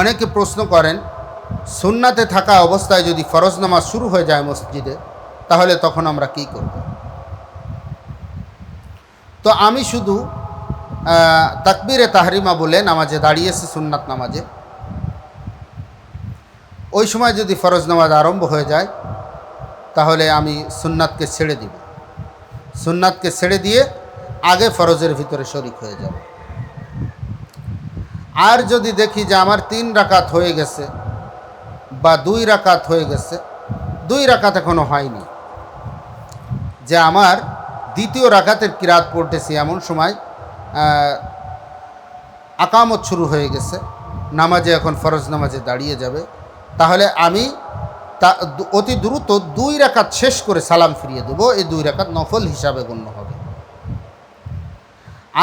অনেকে প্রশ্ন করেন, সুন্নাতে থাকা অবস্থায় যদি ফরজ নামাজ শুরু হয়ে যায় মসজিদে, তাহলে তখন আমরা কি করব? তো আমি শুধু তাকবীরে তাহরিমা বলে নামাজে দাঁড়িয়েছি, সুন্নাত নামাজে। ওই সময় যদি ফরজ নামাজ আরম্ভ হয়ে যায়, তাহলে আমি সুন্নাতকে ছেড়ে দিব। সুন্নাতকে ছেড়ে দিয়ে আগে ফরজের ভিতরে শরিক হয়ে যাব। আর যদি দেখি যে আমার তিন রাকাত হয়ে গেছে বা দুই রাকাত হয়ে গেছে, দুই রাকাত এখনও হয়নি। যে আমার দ্বিতীয় রাকাতের কিরাত পড়তেছি এমন সময় আকামত শুরু হয়ে গেছে, নামাজে এখন ফরজ নামাজে দাঁড়িয়ে যাবে। তাহলে আমি তা অতি দ্রুত দুই রাকাত শেষ করে সালাম ফিরিয়ে দেবো, এই দুই রাকাত নফল হিসাবে গণ্য হবে।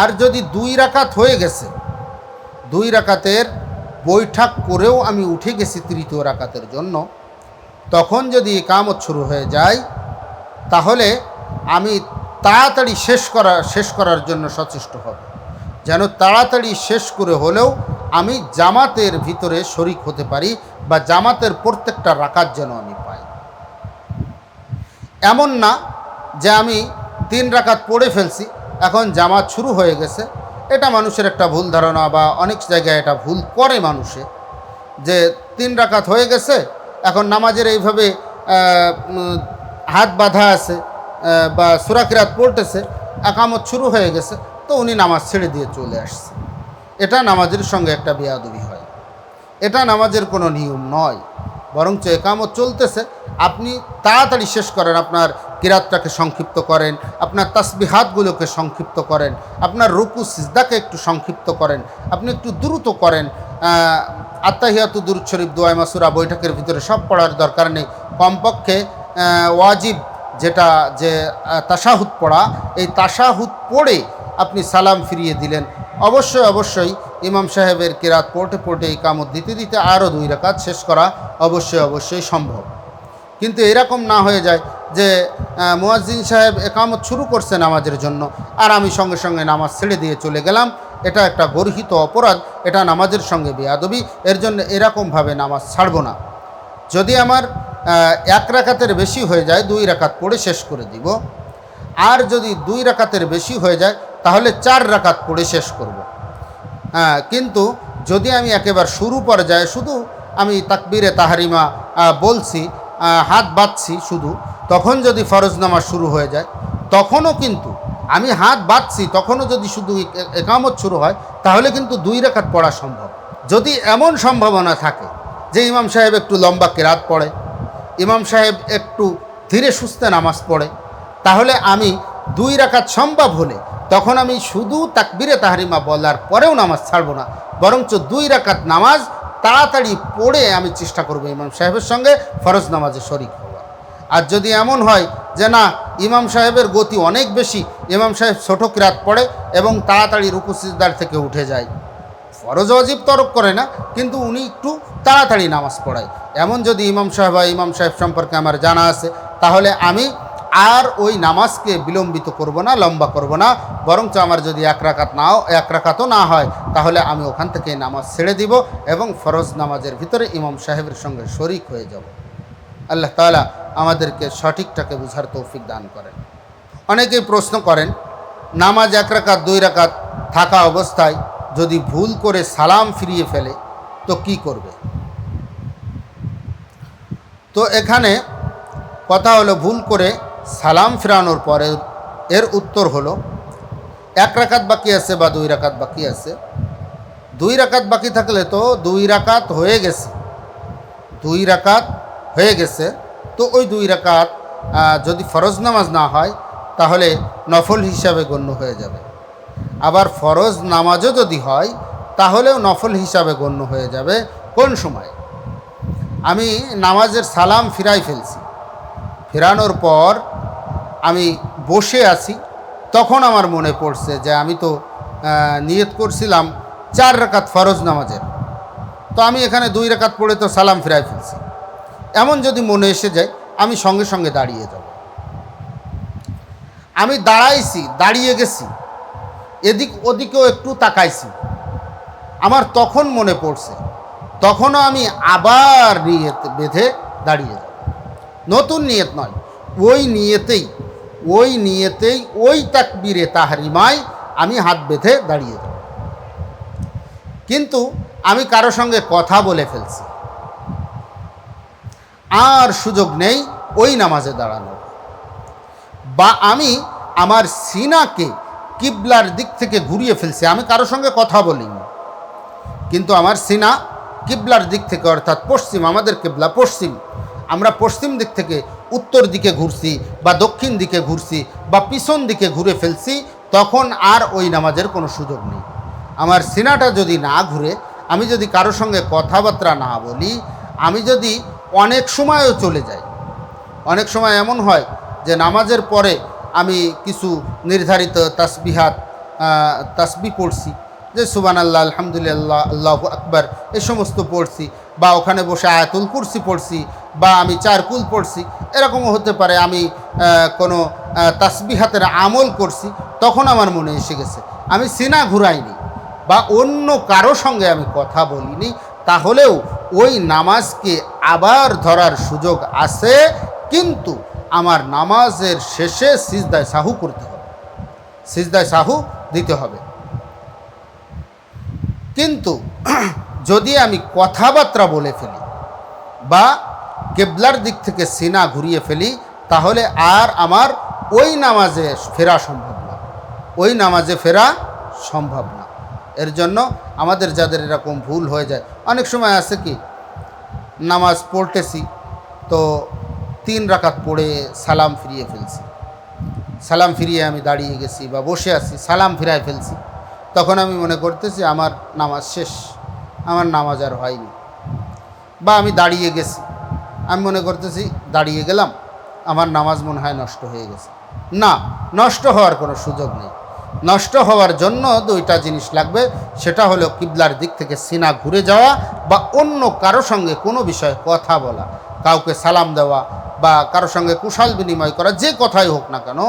আর যদি দুই রাকাত হয়ে গেছে দুই রাকাতের বৈঠক করেও আমি উঠে গেছি তৃতীয় রাকাতের জন্য। তখন যদি একামত শুরু হয়ে যায়, তাহলে আমি তাড়াতাড়ি শেষ করা, শেষ করার জন্য সচেষ্ট হব। যেন তাড়াতাড়ি শেষ করে হলেও আমি জামাতের ভিতরে শরিক হতে পারি বা জামাতের প্রত্যেকটা রাকাত যেন আমি পাই। এমন না যে আমি তিন রাকাত পড়ে ফেলছি, এখন জামাত শুরু হয়ে গেছে। এটা মানুষের একটা ভুল ধারণা বা অনেক জায়গায় এটা ভুল করে মানুষে, যে তিন রাকাত হয়ে গেছে, এখন নামাজের এইভাবে হাত বাঁধা আছে বা সুরাকিরাত পড়তেছে, একামত শুরু হয়ে গেছে, তো উনি নামাজ ছেড়ে দিয়ে চলে আসছে। এটা নামাজের সঙ্গে একটা বেয়াদবি হয়। এটা নামাজের কোনো নিয়ম নয়। বরঞ্চ একামত চলতেছে, আপনি তাড়াতাড়ি শেষ করেন আপনার কিরাতটাকে সংক্ষিপ্ত করেন আপনার তাসবিহাতগুলোকে সংক্ষিপ্ত করেন আপনার রুকু সিজদাকে একটু সংক্ষিপ্ত করেন আপনি একটু দ্রুত করেন। আত্মাহিয়াতু দুরুদ শরীফ দোয়াই মাসুরা বৈঠকের ভিতরে সব পড়ার দরকার নেই। কমপক্ষে ওয়াজিব যেটা যে আহ, তাশাহুদ পড়া এই তাশাহুদ পড়ে আপনি সালাম ফিরিয়ে দিলেন। অবশ্যই অবশ্যই ইমাম সাহেবের কিরাত পড়তে পড়তে এই কামত দিতে দিতে আরও দুই রাকাত শেষ করা অবশ্যই অবশ্যই সম্ভব। কিন্তু এরকম না হয়ে যায় যে মুয়াজ্জিন সাহেব একামত শুরু করছে নামাজের জন্য, আর আমি সঙ্গে সঙ্গে নামাজ ছেড়ে দিয়ে চলে গেলাম। এটা একটা গর্হিত অপরাধ, এটা নামাজের সঙ্গে বেয়াদবি, এর জন্য এরকমভাবে নামাজ ছাড়ব না। যদি আমার এক রাকাতের বেশি হয়ে যায়, দুই রাকাত পড়ে শেষ করে দিব। আর যদি দুই রাকাতের বেশি হয়ে যায়, তাহলে চার রাকাত পড়ে শেষ করব। হ্যাঁ কিন্তু যদি আমি একেবারে শুরু পর্যায়ে, শুধু আমি তাকবিরে তাহারিমা বলছি হাত বাঁধছি শুধু, তখন যদি ফরজ নামাজ শুরু হয়ে যায়, তখনও কিন্তু আমি হাত বাঁধছি, তখনও যদি শুধু একামত শুরু হয়, তাহলে কিন্তু দুই রেখাত পড়া সম্ভব। যদি এমন সম্ভাবনা থাকে যে ইমাম সাহেব একটু লম্বা কেরাত পড়ে, ইমাম সাহেব একটু ধীরে সুস্থে নামাজ পড়ে, তাহলে আমি দুই রাকাত সম্ভব হলে তখন আমি শুধু তাকবিরে তাহারিমা বলার পরেও নামাজ ছাড়বো না, বরঞ্চ দুই রাকাত নামাজ তাড়াতাড়ি পড়ে আমি চেষ্টা করব ইমাম সাহেবের সঙ্গে ফরজ নামাজে শরিক হওয়ার আর যদি এমন হয় যে না, ইমাম সাহেবের গতি অনেক বেশি, ইমাম সাহেব ছোটো কিরাত পড়ে এবং তাড়াতাড়ি রুকু সিজদার থেকে উঠে যায়। ফরজ অজিব তরক করে না, কিন্তু উনি একটু তাড়াতাড়ি নামাজ পড়ায়। এমন যদি ইমাম সাহেব বা ইমাম সাহেব সম্পর্কে আমার জানা আছে, তাহলে আমি আর ওই নামাজকে বিলম্বিত করব না, লম্বা করব না, বরঞ্চ আমার যদি এক রাকাত নাও, এক রাকাতও না হয়, তাহলে আমি ওখান থেকে নামাজ ছেড়ে দিব এবং ফরজ নামাজের ভিতরে ইমাম সাহেবের সঙ্গে শরিক হয়ে যাব। আল্লাহ তালা আমাদেরকে সঠিকটাকে বুঝার তৌফিক দান করেন। অনেকেই প্রশ্ন করেন, নামাজ এক রাকাত, দুই রাকাত থাকা অবস্থায় যদি ভুল করে সালাম ফিরিয়ে ফেলে, তো কি করবে? তো এখানে কথা হলো ভুল করে সালাম ফেরানোর পরে এর উত্তর হলো, এক রাকাত বাকি আছে বা দুই রাকাত বাকি আছে। দুই রাকাত বাকি থাকলে তো দুই রাকাত হয়ে গেছে। দুই রাকাত হয়ে গেছে। তো ওই দুই রাকাত যদি ফরজ নামাজ না হয়, তাহলে নফল হিসাবে গণ্য হয়ে যাবে। আবার ফরজ নামাজও যদি হয়, তাহলেও নফল হিসাবে গণ্য হয়ে যাবে কোন সময়? আমি নামাজের সালাম ফিরাই ফেলছি। ফেরানোর পর আমি বসে আছি, তখন আমার মনে পড়ছে যে আমি তো নিয়ত করছিলাম চার রাকাত ফরজ নামাজের। তো আমি এখানে দুই রাকাত পড়ে তো সালাম ফিরাই ফেলছি। এমন যদি মনে এসে যায়, আমি সঙ্গে সঙ্গে দাঁড়িয়ে যাব। আমি দাঁড়াইছি, দাঁড়িয়ে গেছি। এদিক ওদিকেও একটু তাকাইছি। আমার তখন মনে পড়ছে, তখনও আমি আবার নিয়ত বেঁধে দাঁড়িয়ে যাব। নতুন নিয়ত নয়, ওই নিয়েতেই ওই নিয়েতেই, ওই তাকবীরে তাহারিমায় আমি হাত বেঁধে দাঁড়িয়ে যাব। কিন্তু আমি কারও সঙ্গে কথা বলে ফেলছি। আর সুযোগ নেই ওই নামাজে দাঁড়ানোর। বা আমি আমার সিনাকে কিবলার দিক থেকে ঘুরিয়ে ফেলছি, আমি কারও সঙ্গে কথা বলিনি। কিন্তু আমার সিনা কিবলার দিক থেকে, অর্থাৎ পশ্চিম, আমাদের কিবলা পশ্চিম আমরা পশ্চিম দিক থেকে উত্তর দিকে ঘুরছি বা দক্ষিণ দিকে ঘুরছি বা পিছন দিকে ঘুরে ফেলছি, তখন আর ওই নামাজের কোনো সুযোগ নেই। আমার সিনাটা যদি না ঘুরে, আমি যদি কারোর সঙ্গে কথাবার্তা না বলি, আমি যদি অনেক সময়ও চলে যাই। অনেক সময় এমন হয় যে নামাজের পরে আমি কিছু নির্ধারিত তাসবিহাত তাসবি পড়ছি। যে সুবান আল্লাহ আলহামদুলিল্লাহ, আল্লাহ আকবার, এ সমস্ত পড়ছি। বা ওখানে বসে আয়াতুল কুরসি পড়ছি, বা আমি চারকুল পড়ছি, এরকমও হতে পারে আমি কোনো তাসবিহাতের আমল করছি, তখন আমার মনে এসে গেছে, আমি সিনা ঘুরাইনি, বা অন্য কারও সঙ্গে আমি কথা বলিনি, তাহলেও ওই নামাজকে আবার ধরার সুযোগ আছে, কিন্তু আমার নামাজের শেষে সিজদায় সাহু করতে হবে। সিজদায় সাহু দিতে হবে। কিন্তু যদি আমি কথাবার্তা বলে ফেলি বা কেবলার দিক থেকে সিনা ঘুরিয়ে ফেলি, তাহলে আর আমার ওই নামাজে ফেরা সম্ভব না। ওই নামাজে ফেরা সম্ভব না। এর জন্য আমাদের যাদের এরকম ভুল হয়ে যায়, অনেক সময় আছে কি, নামাজ পড়তেছি তো তিন রাকাত পড়ে সালাম ফিরিয়ে ফেলছি। সালাম ফিরিয়ে আমি দাঁড়িয়ে গেছি বা বসে আছি, সালাম ফিরায় ফেলছি। তখন আমি মনে করতেছি আমার নামাজ শেষ, আমার নামাজ আর হয়নি। বা আমি দাঁড়িয়ে গেছি, আমি মনে করতেছি দাঁড়িয়ে গেলাম, আমার নামাজ মনে হয় নষ্ট হয়ে গেছে। না, নষ্ট হওয়ার কোনো সুযোগ নেই। নষ্ট হওয়ার জন্য দুইটা জিনিস লাগবে, সেটা হলো কিবলার দিক থেকে সিনা ঘুরে যাওয়া বা অন্য কারও সঙ্গে কোনো বিষয়ে কথা বলা, কাউকে সালাম দেওয়া বা কারও সঙ্গে কুশাল বিনিময় করা, যে কথাই হোক না কেন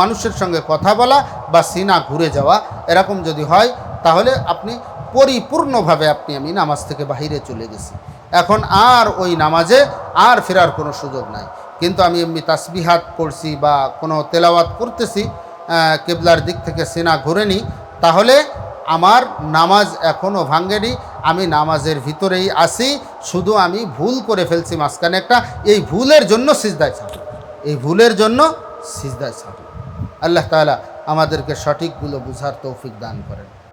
মানুষের সঙ্গে কথা বলা বা সিনা ঘুরে যাওয়া, এরকম যদি হয়, তাহলে আপনি পরিপূর্ণভাবে আপনি আমি নামাজ থেকে বাহিরে চলে গেছি। এখন আর ওই নামাজে আর ফেরার কোনো সুযোগ নাই। কিন্তু আমি এমনি তাসবিহাত পড়ছি বা কোনো তেলাওয়াত করতেছি কেবলার দিক থেকে সিনা ঘুরে নিই, তাহলে আমার নামাজ এখনও ভাঙ্গেনি, আমি নামাজের ভিতরেই আসি শুধু আমি ভুল করে ফেলছি মাঝখানে একটা, এই ভুলের জন্য সিজদায় ছাড়ব এই ভুলের জন্য সিজদায় ছাড়ব আল্লাহ তালা আমাদেরকে সঠিকগুলো বুঝার তৌফিক দান করেন।